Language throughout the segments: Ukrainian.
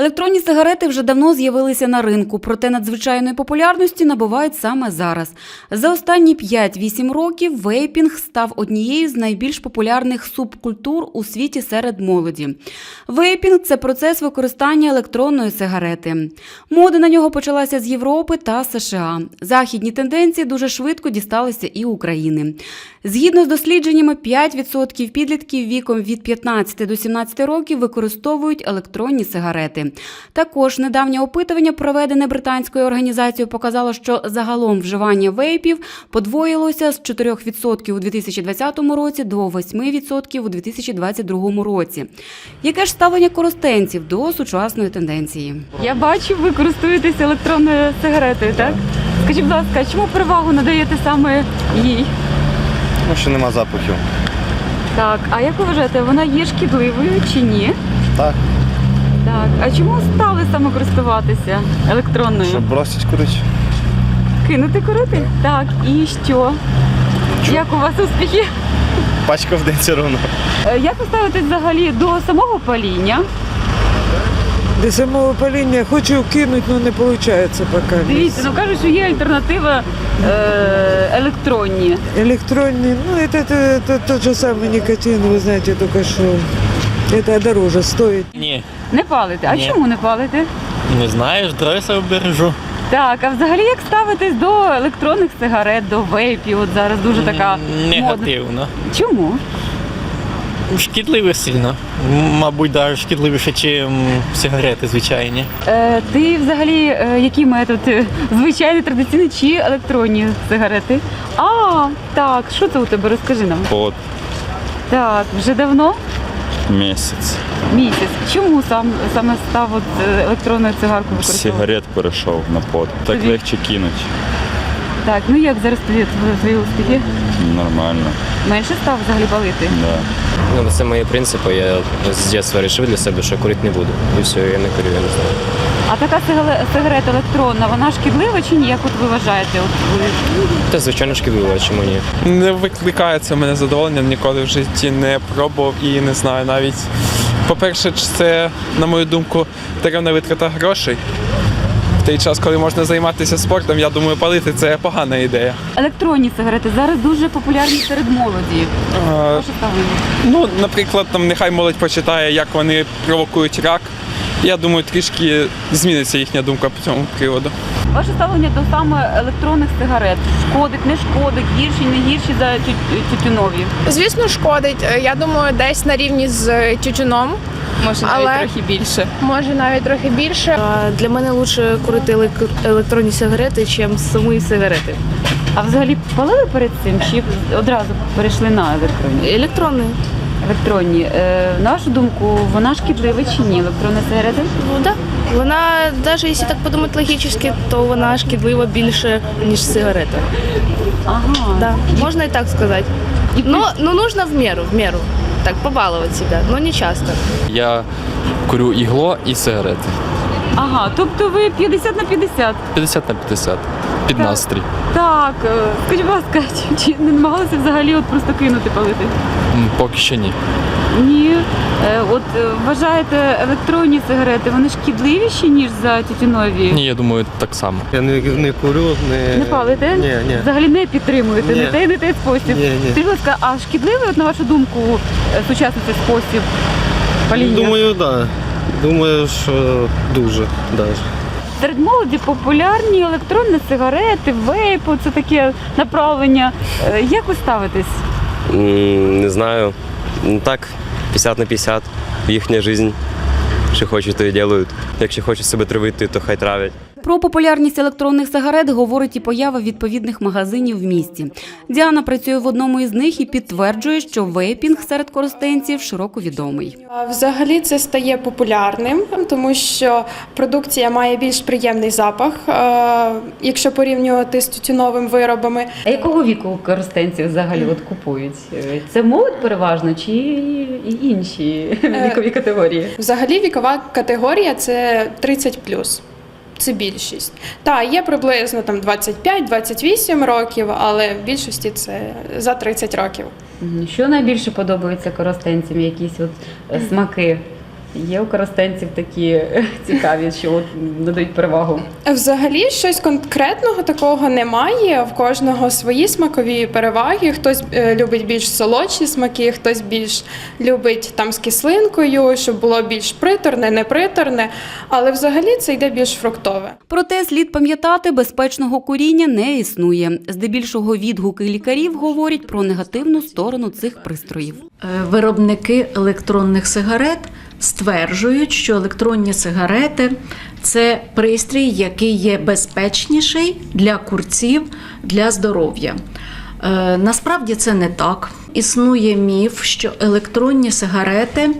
Електронні сигарети вже давно з'явилися на ринку, проте надзвичайної популярності набувають саме зараз. За останні 5-8 років вейпінг став однією з найбільш популярних субкультур у світі серед молоді. Вейпінг це процес використання електронної сигарети. Мода на нього почалася з Європи та США. Західні тенденції дуже швидко дісталися і України. Згідно з дослідженнями, 5% підлітків віком від 15 до 17 років використовують електронні сигарети. Також недавнє опитування, проведене британською організацією, показало, що загалом вживання вейпів подвоїлося з 4% у 2020 році до 8% у 2022 році. Яке ж ставлення коростенців до сучасної тенденції? Я бачу, ви користуєтесь електронною сигаретою, так? Скажіть, будь ласка, чому перевагу надаєте саме їй? Тому що нема запахів. Так, а як ви вважаєте, вона є шкідливою чи ні? Так, Так, а чому стали саме користуватися електронною? щоб бросить курити. Кинути курити? Так, і що? Як у вас успіхи? Пачка в день все одно. Е, Як ви ставитесь взагалі до самого паління? До самого паління хочу кинуть, але не виходить поки. Дивіться, ну кажуть, що є альтернатива е, електронні. Электронный, ну это, это, это тот же самый никотин, вы знаете, только что это дороже стоит. Ні, Не палите. А Ні. чому не палите? не знаю, здоров'я себе бережу. Так, а взагалі як ставитесь до електронних сигарет, до вейпів? От зараз дуже така М, модна. Негативно. Чому? Шкідливо сильно. М, Мабуть, навіть шкідливіше, ніж сигарети звичайні. Е, ти взагалі е, який метод? Е, Звичайний традиційний чи електронні сигарети? А, так, що це у тебе? Розкажи нам. Под Так, вже давно? Місяць. Місяць. Чому сам саме став от е, електронну цигарку використовувати? сигарет перейшов на пот. Так Тобі- легче кинуть. Так, ну як зараз тобі твої успіхи? Нормально. Менше став взагалі палити? Да. Ну, це мої принципи. Я з дитинства вирішив для себе, що курити не буду. І все, я не курю, я не знаю. А така сигарета електронна, вона шкідлива чи ні? Як от ви вважаєте? От ви Та звичайно шкідливо, а чому ні? Не викликає це мене задоволення, ніколи в житті не пробував і не знаю навіть. По-перше, це, на мою думку, даремна витрата грошей. В той час, коли можна займатися спортом, я думаю, палити це погана ідея. електронні сигарети зараз дуже популярні серед молоді. Ваше? Ну, наприклад, там нехай молодь почитає, як вони провокують рак. Я думаю, трішки зміниться їхня думка по цьому приводу. Ваше ставлення до саме електронних сигарет шкодить, не шкодить, гірші, не гірші за тю- тютюнові. Звісно, шкодить. Е, Я думаю, десь на рівні з тютюном, Може Але- трохи більше. може навіть трохи більше. Для мене краще курити електронні сигарети, ніж самі сигарети. А взагалі палили перед цим чи одразу перейшли на електронні? Електронні. Електронні. Е, нашу думку, вона шкідлива чи ні? Електронна сигарета? Ну да. Вона, навіть якщо так подумати логічно, то вона шкідлива більше, ніж сигарета. Ага. Да. Можна і так сказати. Ну, ну нужно в меру, в меру. Так, побалувати себе, але не часто. Я курю ігло і сигарети. Ага, тобто ви 50 на 50. 50 на 50. Під Так. настрій. Так, е, скажіть, будь ласка, чи- чи не намагалися взагалі от просто кинути палити? М, Поки що ні. Ні. Е, От е, вважаєте електронні сигарети, вони шкідливіші, ніж за тютюнові? Ні, я думаю, так само. Я не, не курю, не. Не палите? Ні, ні. Взагалі не підтримуєте Ні. не той, не той спосіб. Ні, ні. Скажіть, будь ласка, а шкідливий, от, на вашу думку, е, сучасний цей спосіб паління? Думаю, так. Да. Думаю, що дуже навіть. Серед молоді популярні електронні сигарети, вейпи, це таке направлення. Е, Як ви ставитесь? Не знаю. Ну так, 50 на 50. Їхня життя. Що хочуть, то і роблять. Якщо хочуть себе травити, то хай травять. Про популярність електронних сигарет говорить і поява відповідних магазинів в місті. Діана працює в одному із них і підтверджує, що вейпінг серед користенців широко відомий. Взагалі це стає популярним, тому що продукція має більш приємний запах, е, якщо порівнювати з тютюновими виробами. А якого віку користенці взагалі от купують? Е, Це молодь переважно чи інші вікові категорії? Взагалі вікова категорія це 30 Це більшість. Так, є приблизно там 25-28 років, але в більшості це за 30 років. Що найбільше подобається користенцям? Якісь от е, смаки? Є у коростенців такі цікаві, що от надають перевагу. Взагалі щось конкретного такого немає. В кожного свої смакові переваги. Хтось е, любить більш солодші смаки, хтось більш любить там з кислинкою, щоб було більш приторне, не приторне. Але взагалі це йде більш фруктове. Проте слід пам'ятати, безпечного куріння не існує. Здебільшого відгуки лікарів говорять про негативну сторону цих пристроїв. Е, Виробники електронних сигарет стверджують, що електронні сигарети це пристрій, який є безпечніший для курців для здоров'я. Е, Насправді це не так. Існує міф, що електронні сигарети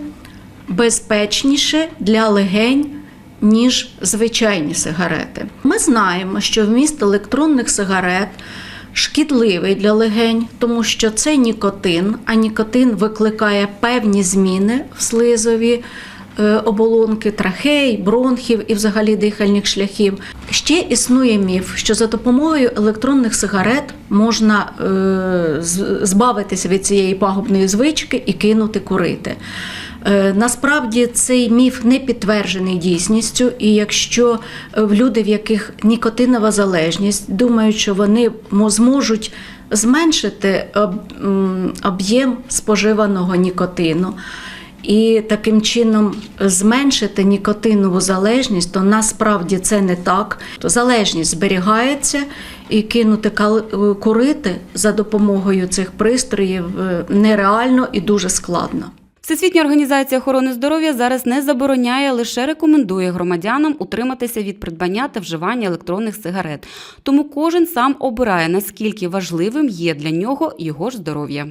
безпечніші для легень. Ніж звичайні сигарети. Ми знаємо, що вміст електронних сигарет шкідливий для легень, тому що це нікотин, а нікотин викликає певні зміни в слизові е, оболонки трахей, бронхів і взагалі дихальних шляхів. Ще існує міф, що за допомогою електронних сигарет можна е, збавитися від цієї пагубної звички і кинути курити. Е, Насправді цей міф не підтверджений дійсністю, і якщо е, в люди, в яких нікотинова залежність, думають, що вони зможуть зменшити об'єм споживаного нікотину. І таким чином зменшити нікотинову залежність, то насправді це не так. Залежність зберігається, і кинути кал- курити за допомогою цих пристроїв е, нереально і дуже складно. Всесвітня організація охорони здоров'я зараз не забороняє, лише рекомендує громадянам утриматися від придбання та вживання електронних сигарет. Тому кожен сам обирає, наскільки важливим є для нього його ж здоров'я.